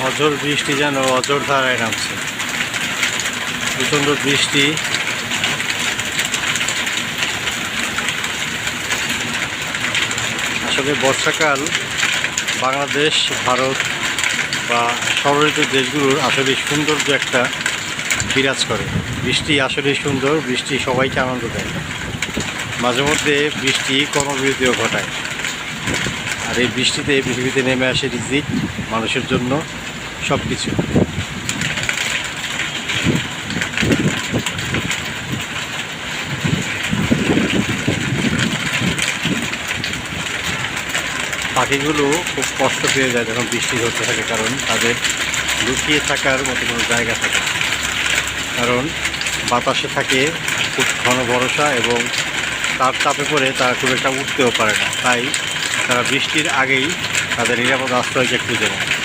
অজর বৃষ্টি যেন অজর ধারায় নামছে। প্রচণ্ড বৃষ্টি। আসলে বর্ষাকাল বাংলাদেশ, ভারত বা ষড়ঋতু দেশগুলোর আসলে সৌন্দর্য একটা বিরাজ করে। বৃষ্টি আসলে সুন্দর, বৃষ্টি সবাইকে আনন্দ দেয়। মাঝে মধ্যে বৃষ্টি কর্মবিরতিও ঘটায়। আর এই বৃষ্টিতে, এই পৃথিবীতে নেমে আসে রিজিক মানুষের জন্য সব কিছু পাখিগুলো খুব কষ্ট পেয়ে যায় যখন বৃষ্টি হতে থাকে, কারণ তাদের লুকিয়ে থাকার মতো কোনো জায়গা থাকে কারণ বাতাসে থাকে খুব ঘন ভরসা এবং তার চাপে পড়ে তারা খুব একটা উঠতেও পারে না। তাই তারা বৃষ্টির আগেই তাদের নিরাপদ আশ্রয়কে খুঁজে নেয়